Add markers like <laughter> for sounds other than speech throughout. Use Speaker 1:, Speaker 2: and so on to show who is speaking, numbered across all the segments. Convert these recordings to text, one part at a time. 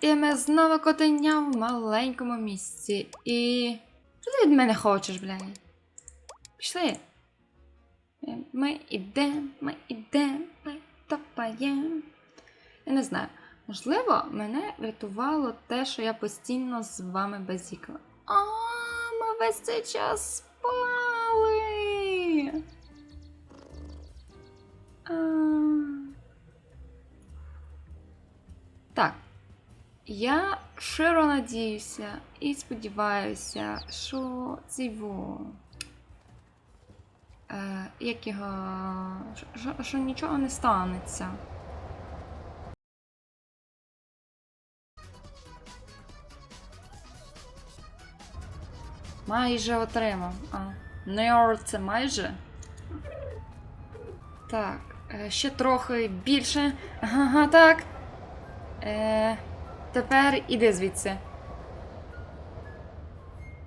Speaker 1: і ми знову котеня в маленькому місці. І. Що ти від мене хочеш, блядь? Пішли. Ми ідемо, ми ідемо, ми топаємо. Я не знаю. Можливо, мене врятувало те, що я постійно з вами базікала. А, ми весь цей час спали. А. Так. Я щиро надіюся і сподіваюся, що цього. Е, як його. Що, що нічого не станеться. Майже отримав. А, не це майже. Так, е, ще трохи більше. Ага, так. Е, тепер іди звідси.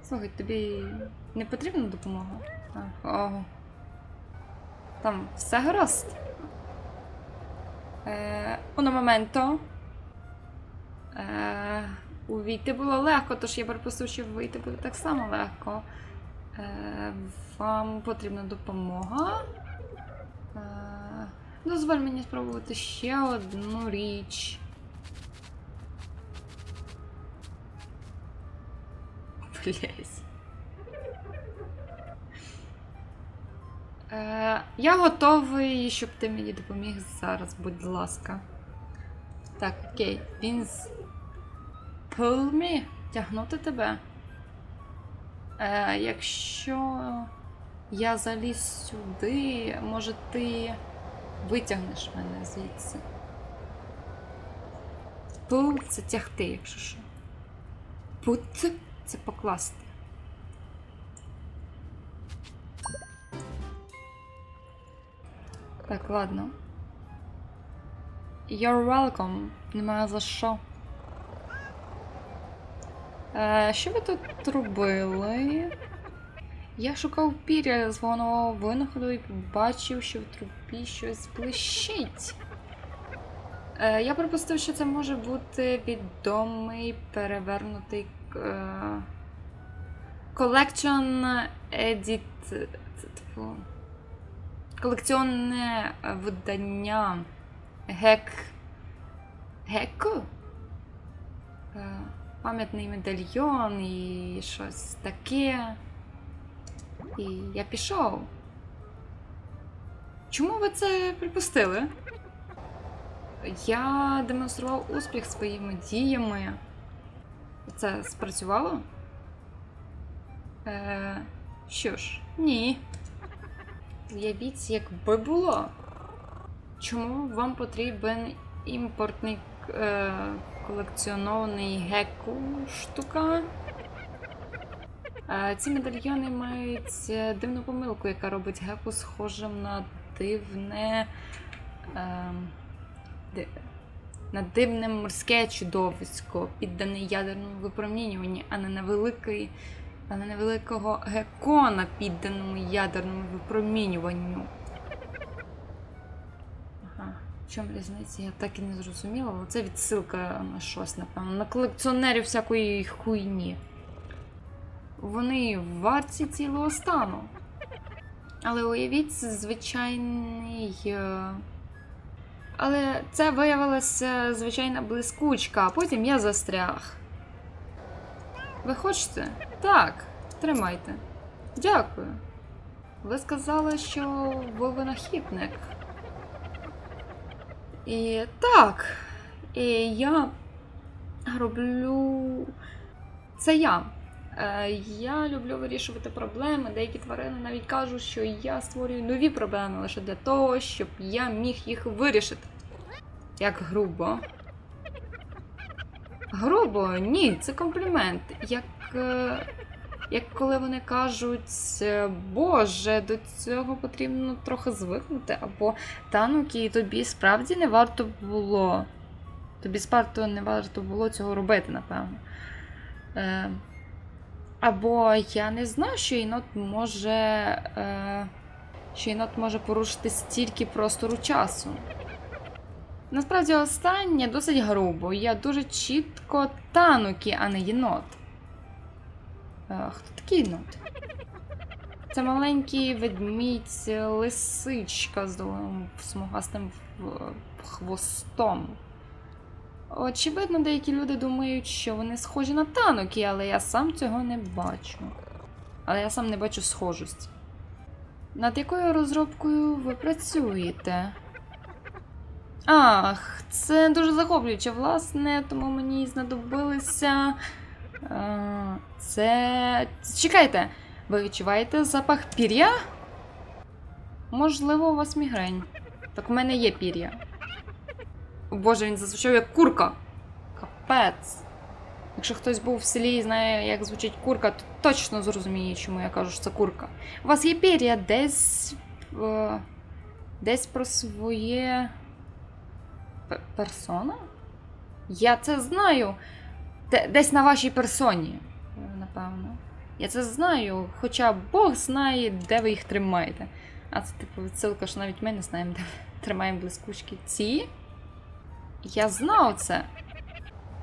Speaker 1: Слухай, тобі не потрібна допомога? Ого. Там все гаразд. Е, Уно моменто. Е, увійти було легко, тож я припустив, що вийти буде так само легко. Е, вам потрібна допомога. Е, дозволь мені спробувати ще одну річ. Е, я готовий, щоб ти мені допоміг зараз, будь ласка. Так, окей. Він з. Pull me. Тягнути тебе. Е, якщо я заліз сюди, може ти витягнеш мене звідси. Pull – це тягти, якщо що. Put – це покласти. Так, ладно. You're welcome. Немає за що. Е, що ви тут робили? Я шукав пір'я свого нового винаходу і побачив, що в трупі щось блищить. Е, я припустив, що це може бути відомий перевернутий Collection Edit. Це, типу, колекціонне е, видання Гек. Геку? Е, пам'ятний медальйон і щось таке. І я пішов. Чому ви це припустили? Я демонстрував успіх своїми діями. Це спрацювало? Е, що ж, ні. Уявіть, якби було. Чому вам потрібен імпортний е, колекціонований геку штука? Е, ці медальйони мають е, дивну помилку, яка робить геку схожим на дивне. Е, на дивне морське чудовисько, піддане ядерному випромінюванню, а не на великий, а не на великого гекона, підданому ядерному випромінюванню. Ага. В чому різниця? Я так і не зрозуміла, але це відсилка на щось, напевно. На колекціонерів всякої хуйні. Вони варті цілого стану. Але уявіть, звичайний. Але це виявилася звичайна блискучка, а потім я застряг. Ви хочете? Так, тримайте. Дякую. Ви сказали, що ви винахідник. І так. І я роблю. Це я. Е, Я люблю вирішувати проблеми. Деякі тварини навіть кажуть, що я створюю нові проблеми лише для того, щоб я міг їх вирішити. Як грубо. Грубо, ні, це комплімент. Як, е, як коли вони кажуть, е, Боже, до цього потрібно трохи звикнути, або та ну Кі, тобі справді не варто було. Тобі справді не варто було цього робити, напевно. Е, або я не знаю, що єнот може. Е, що єнот може порушити стільки простору часу. Насправді останнє досить грубо. Я дуже чітко танукі, а не єнот. Е, хто такий єнот? Це маленький ведмідь, лисичка з довгим смугастим хвостом. Очевидно, деякі люди думають, що вони схожі на тануки, але я сам цього не бачу. Але я сам не бачу схожості. Над якою розробкою ви працюєте? Ах, це дуже захоплююче, власне, тому мені знадобилися. Е, це. Чекайте, ви відчуваєте запах пір'я? Можливо, у вас мігрень. Так в мене є пір'я. О Боже, він зазвучав як курка. Капець. Якщо хтось був в селі і знає, як звучить курка, то точно зрозуміє, чому я кажу, що це курка. У вас є пір'я десь. Е, десь про своє. Персона? Я це знаю. Десь на вашій персоні, е, напевно. Я це знаю, хоча Бог знає, де ви їх тримаєте. А це типу відсилка, що навіть ми не знаємо, де <laughs> тримаємо блискучки. Ці? Я знав це.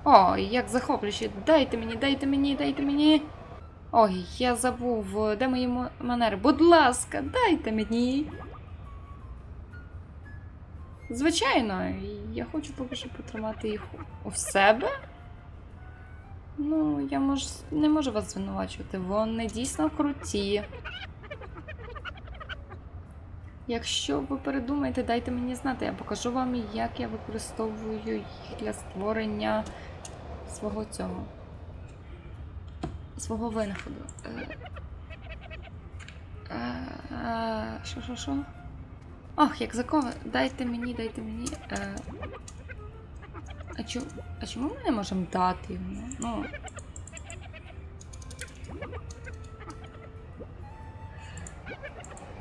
Speaker 1: О, як захоплююче. Дайте мені, дайте мені, дайте мені. Ой, я забув, де мої манери. Будь ласка, дайте мені. Звичайно, я хочу поки що потримати їх у себе. Ну, я мож... не можу вас звинувачувати. Вони дійсно круті. Якщо ви передумаєте, дайте мені знати. Я покажу вам, як я використовую їх для створення свого цього. Свого винаходу. Е, е, е, що? Ох, як закон. Дайте мені, дайте мені. Е... А, чу... а чому ми не можемо дати йому? Ну.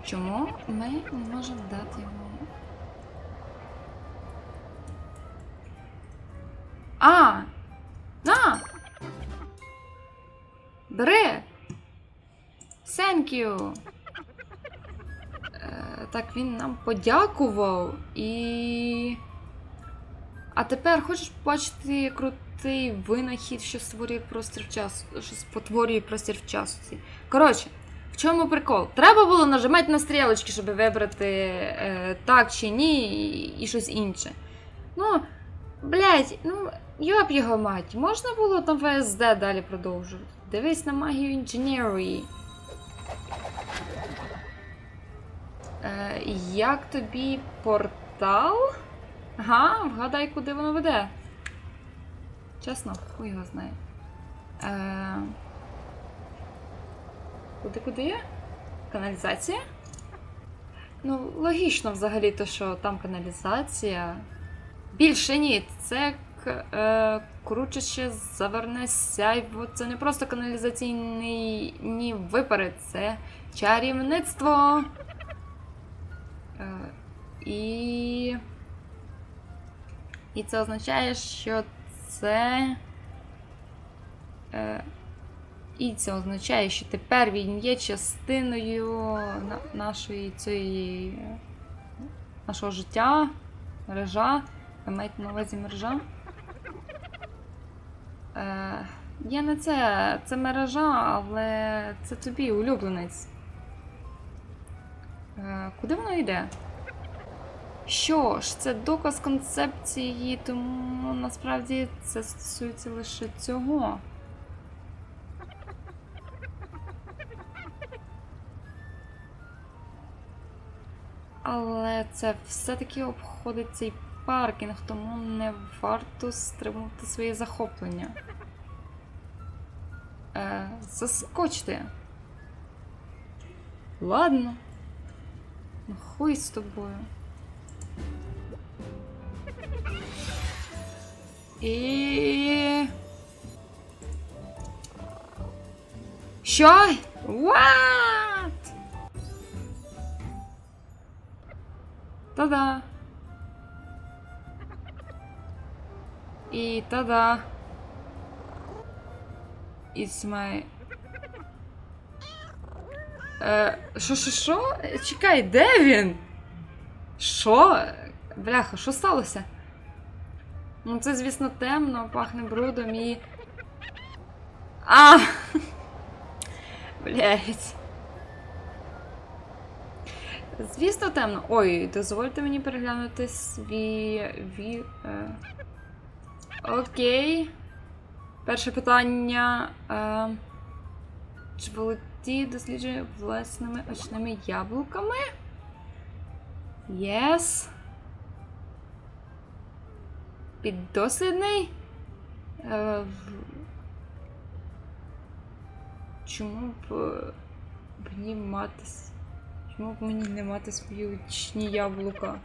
Speaker 1: Чому ми не можемо дати йому? А! На! Бери! Thank you! Він нам подякував і. А тепер хочеш побачити крутий винахід, що створює простір часу, що спотворює простір в часі. Коротше, в чому прикол? Треба було нажимати на стрілочки, щоб вибрати е, так чи ні, і, і щось інше. Ну, блядь, ну, йоп його мать, можна було там ВСД далі продовжувати. Дивись на магію інженерії. Е, як тобі портал? Ага, вгадай, куди воно веде. Чесно, хуй його знає. Е... Куди куди? Каналізація? Ну, логічно взагалі, то що там каналізація. Більше ні, це е, кручаще заверне сяйво. Це не просто каналізаційний ні випари, це чарівництво. І. І це означає, що це. Е, і це означає, що тепер він є частиною нашої цієї. нашого життя, мережа. Ви маєте на увазі мережа? Е, я не це, це мережа, але це тобі улюбленець. Е, куди воно йде? Що ж, це доказ концепції, тому насправді це стосується лише цього. Але це все-таки обходить цей паркінг, тому не варто стримувати своє захоплення. Е, заскочте. Ладно. Ну, хуй з тобою. І. Що? What? Та-да. І та-да. It's my... Е, що, що, що? Чекай, де він? Що? Бляха, що сталося? Ну, це, звісно, темно, пахне брудом і. А! Блять. Звісно, темно. Ой, дозвольте мені переглянути свій. Ві... Е... Окей. Перше питання. Е... Чи володі досліджує власними очними яблуками? Єс. Піддослідний? Е, Чому б е, мені мати. Чому б мені не мати свої очні яблука?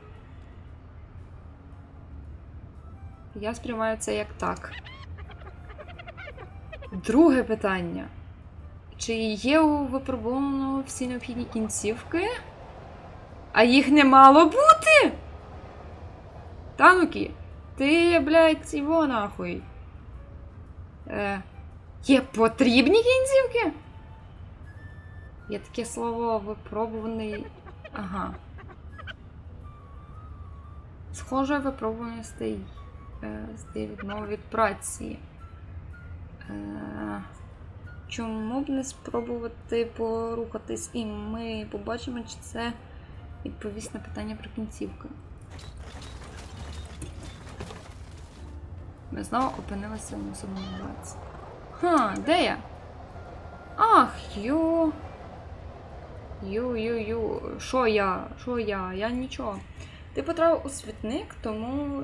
Speaker 1: Я сприймаю це як так. Друге питання. Чи є у випробованого всі необхідні кінцівки? А їх не мало бути? Танукі, ти, блядь, його нахуй. Е, є потрібні кінцівки? Є таке слово випробуваний. Ага. Схоже, випробуваний стає, е, стає відмова від праці. Е, чому б не спробувати порухатись і ми побачимо, чи це відповість на питання про кінцівки. Знову опинилися в мусорному баці. Ха, де я? Ах, ю. Ю-ю-ю. Що я? Що я? Я нічого. Ти потрапив у світник, тому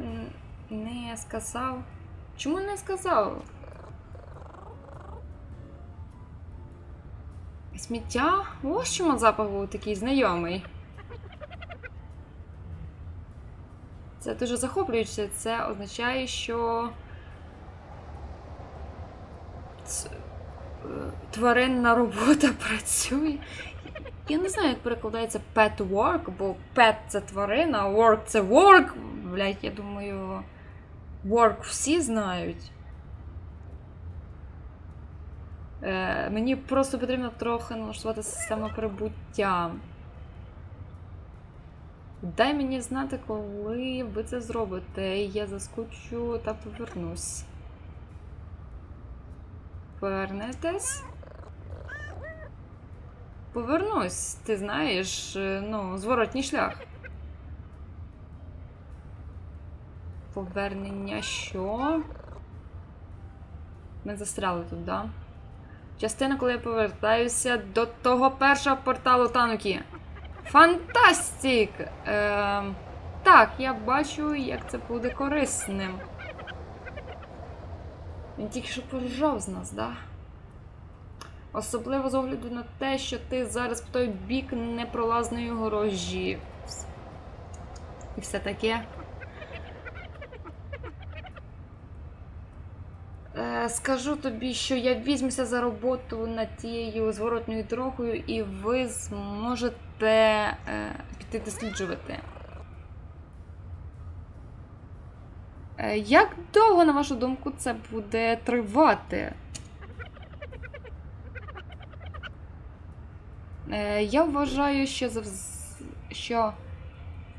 Speaker 1: не сказав. Чому не сказав? Сміття? Ось чому запах був такий знайомий. Це дуже захоплююче. Це означає, що. ц- е, Тваринна робота <laughs> працює. Я не знаю, як перекладається pet work, бо pet це тварина, а work це work. Блять, я думаю, work всі знають. Е, мені просто потрібно трохи налаштувати систему прибуття. Дай мені знати, коли ви це зробите. Я заскочу та повернусь. Повернетесь? Повернусь, ти знаєш, е, ну, зворотній шлях. Повернення що? Ми застряли тут, да? Частина, коли я повертаюся до того першого порталу Танукі. Фантастик! Ем, так, я бачу, як це буде корисним. Він тільки що поржав з нас, да? Особливо з огляду на те, що ти зараз по той бік непролазної горожі. І все таке. Е, Скажу тобі, що я візьмуся за роботу над тією зворотньою дорогою, і ви зможете е, піти досліджувати. Е, Як довго, на вашу думку, це буде тривати? Я вважаю, що завз... що.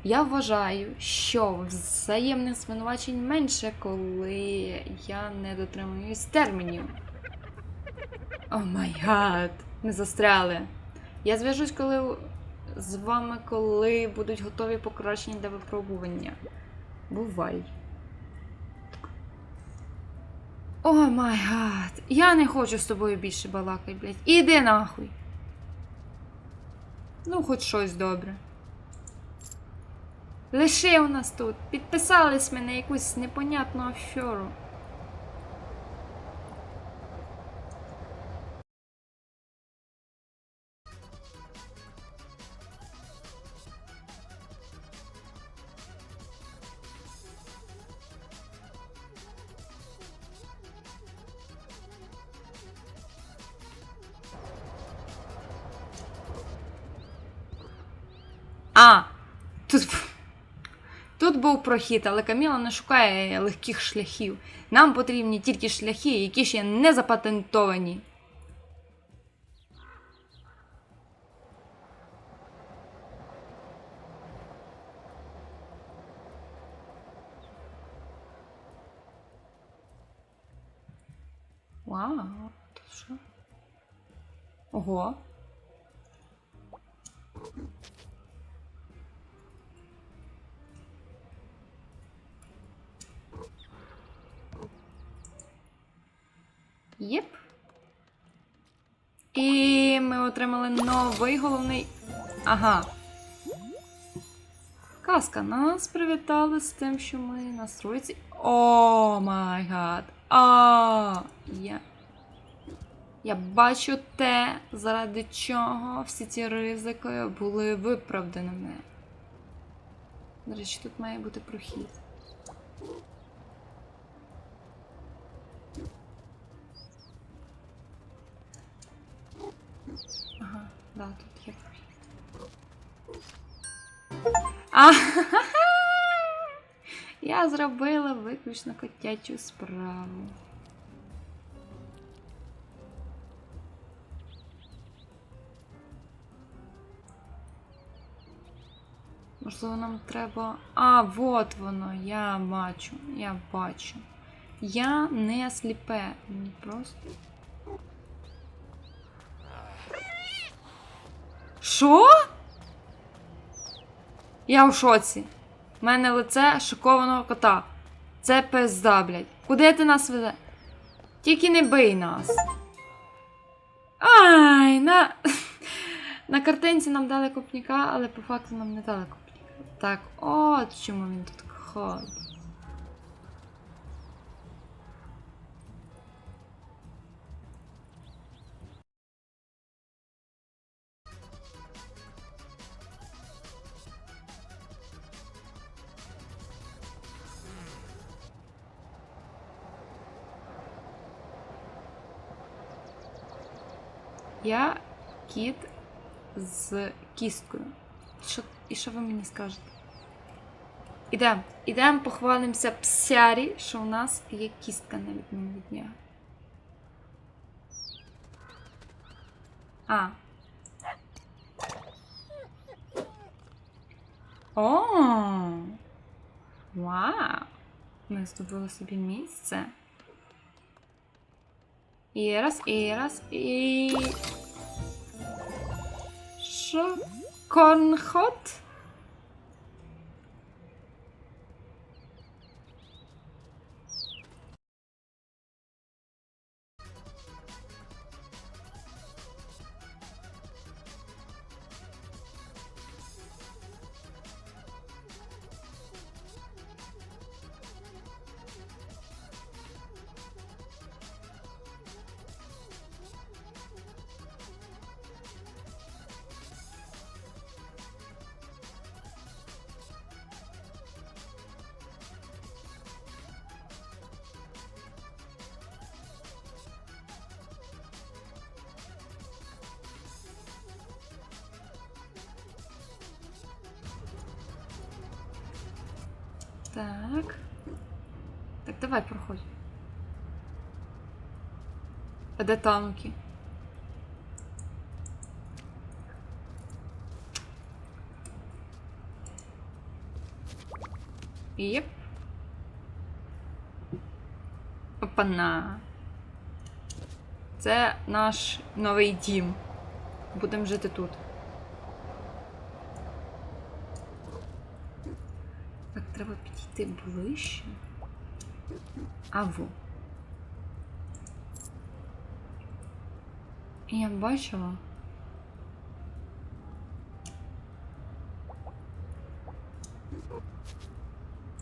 Speaker 1: Я вважаю, що взаємних звинувачень менше, коли я не дотримуюсь термінів. О май гад, ми застряли. Я зв'яжусь коли з вами, коли будуть готові покращення для випробування. Бувай. О май гад, я не хочу з тобою більше балакати, блядь. Іди нахуй. Ну, хоч щось добре. Лишив нас тут. Підписались ми на якусь непонятну аферу. був прохід, але Каміла не шукає легких шляхів. Нам потрібні тільки шляхи, які ще не запатентовані. Вау, то що? Ого. Єп. І ми отримали новий головний. Ага. Казка нас привітала з тим, що ми на стройці. О май гад. А, я. Я бачу те, заради чого всі ці ризики були виправданими. До речі, тут має бути прохід. Да, тут є. А, <laughs> я зробила виключно котячу справу. Можливо, нам треба. А, вот воно, я бачу, я бачу. Я не сліпе, просто. Що? Я в шоці. У мене лице шокованого кота. Це пизда, блядь. Куди ти нас веде? Тільки не бий нас. Ай, на. <laughs> На картинці нам дали копніка, але по факту нам не дали копніка. Так, от чому він тут ходить. Я кіт з кісткою. Що, і що ви мені скажете? Ідемо, ідемо, похвалимося псярі, що у нас є кістка на відміну від нього. А. О! Вау! Ми здобули собі місце. І раз, і раз, і. Що? Корнхот? Так. Так, давай проходь. А де танки? Єп. Опана. Це наш новий дім. Будемо жити тут. підійти ближче. А во. Я бачила.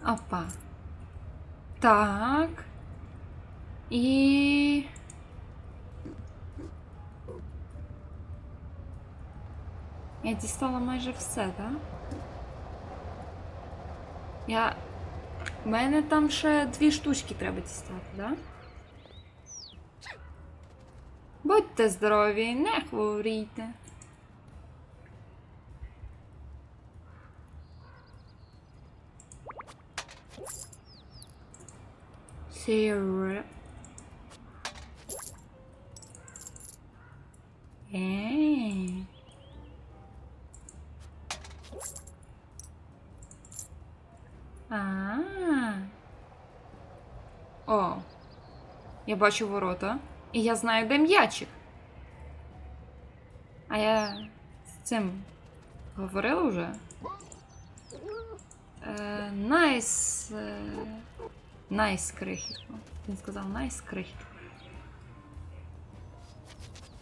Speaker 1: Опа. Так. І. Я дістала майже все, так? Я. У мене там ще дві штучки треба дістати, да? Будьте здорові, не хворійте. Сіре. Ей. А. О. Я бачу ворота. І я знаю, де м'ячик. А я з цим говорила вже. Е, Найс. е, Найс крихітко. Він сказав найс крихітко.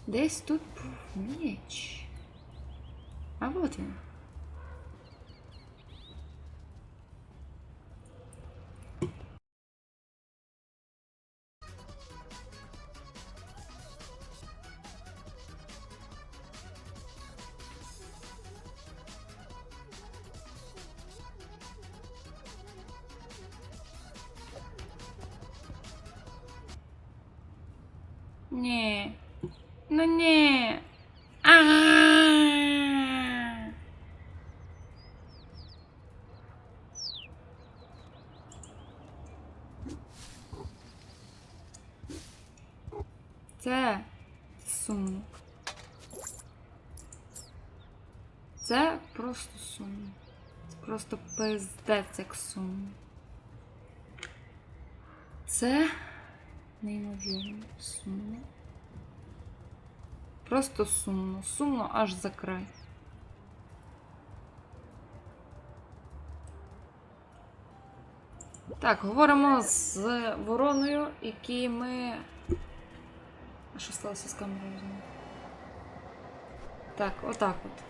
Speaker 1: Десь тут був меч. А от він. Ні. Ну ні. А. Це сумно. Це просто сумно. Це просто пиздець як сумно. Це неймовірно сумно. Просто сумно. Сумно аж за край. Так, говоримо з вороною, які ми. А що сталося з камерою? Так, отак от.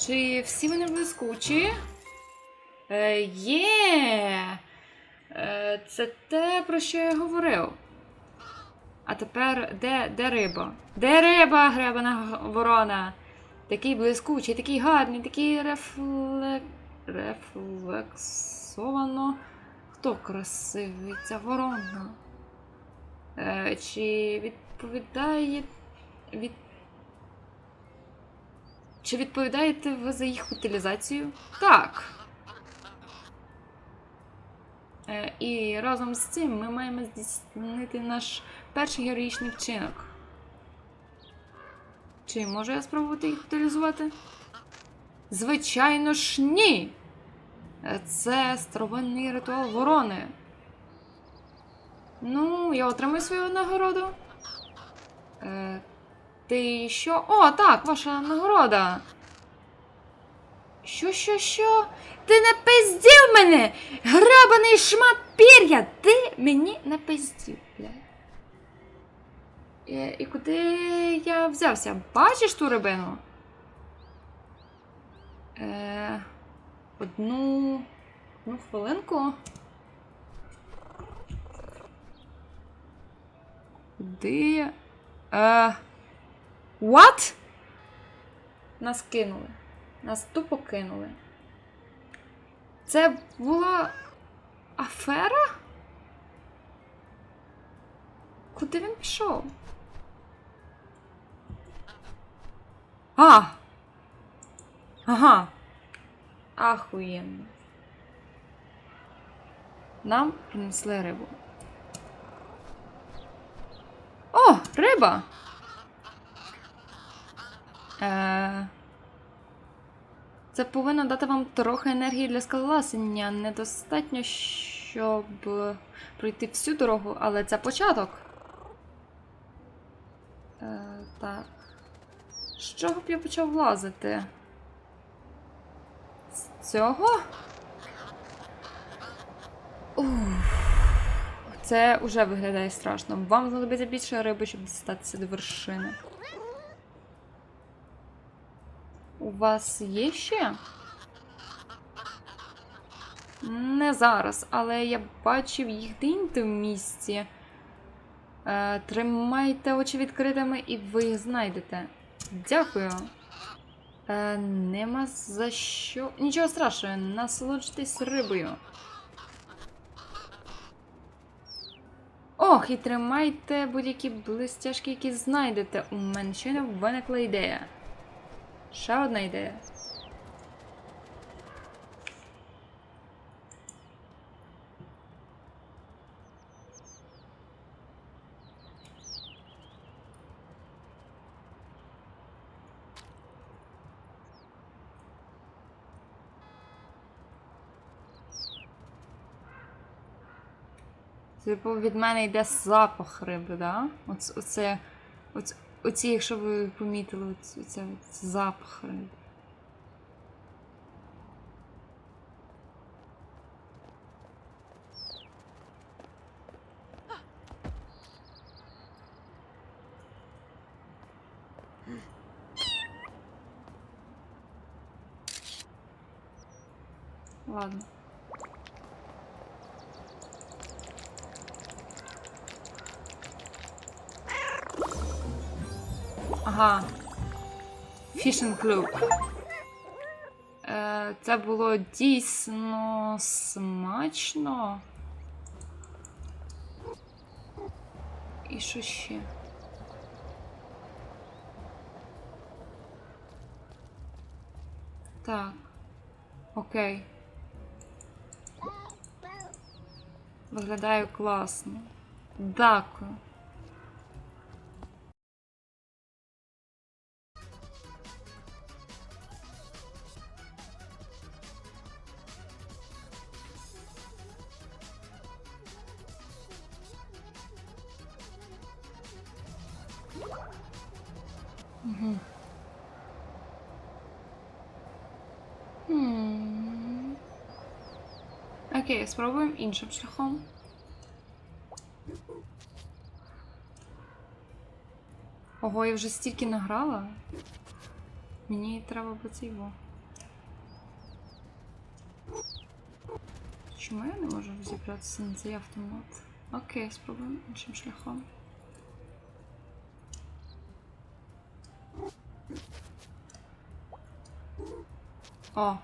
Speaker 1: Чи всі вони блискучі? Е, є! Е, це те, про що я говорив. А тепер де, де риба? Де риба, гребана ворона? Такий блискучий, такий гарний, такий рефлек... рефлексовано. Хто красивий? Ця ворона? Е, чи відповідає. Від... Чи відповідаєте ви за їх утилізацію? Так. Е, І разом з цим ми маємо здійснити наш перший героїчний вчинок. Чи можу я спробувати їх утилізувати? Звичайно ж, ні! Е, Це старовинний ритуал ворони. Ну, я отримую свою нагороду. Е, ти що? О, так, ваша нагорода. Що, що, що? Ти напиздів мене! Грабаний шмат пір'я! Ти мені напиздів, бля. Е, І куди я взявся? Бачиш ту рибину? Е, одну. Одну хвилинку. Куди? Е, what? Нас кинули. Нас тупо кинули. Це була афера? Куди він пішов? А! Ага. Ахуєнно. Нам принесли рибу. О, риба! Е... Це повинно дати вам трохи енергії для скалолазіння. Недостатньо, щоб пройти всю дорогу, але це початок. Е, так. З чого б я почав лазити? З цього? Ух. Це вже виглядає страшно. Вам знадобиться більше риби, щоб дістатися до вершини. У вас є ще? Не зараз, але я бачив їх де в місці. Е, тримайте очі відкритими і ви їх знайдете. Дякую. Е, нема за що. Нічого страшного, насолоджуйтесь рибою. Ох, і тримайте будь-які блистяшки, які знайдете. У мене щойно виникла ідея. Ще одна ідея. Типу від мене йде запах риби, да? Оце, оце, оце оці, якщо ви помітили, оц, оце, оце запах. Ладно. Ага. Фішинг клуб. Е, це було дійсно смачно. І що ще? Так. Окей. Виглядає класно. Дякую. Спробуємо іншим шляхом. Ого, я вже стільки награла. Мені треба цей во. Чому я не можу розібратися на цей автомат? Окей, спробуємо іншим шляхом. О.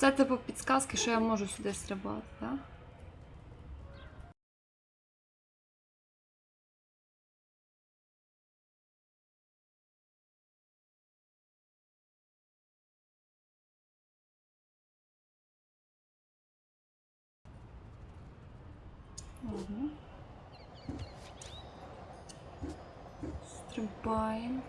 Speaker 1: Оце типу підсказки, що я можу сюди стрибати, так? Стрибаємо.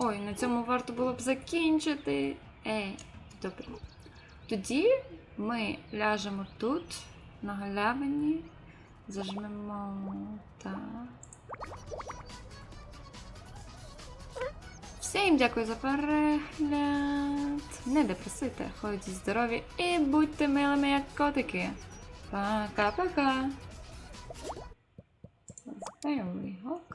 Speaker 1: Ой, на цьому варто було б закінчити. Ей, добре. Тоді ми ляжемо тут, на галявині, зажмемо так. Всім дякую за перегляд. Не депресуйте, ходіть здорові і будьте милими, як котики. Пока-пока. Зберемо голка.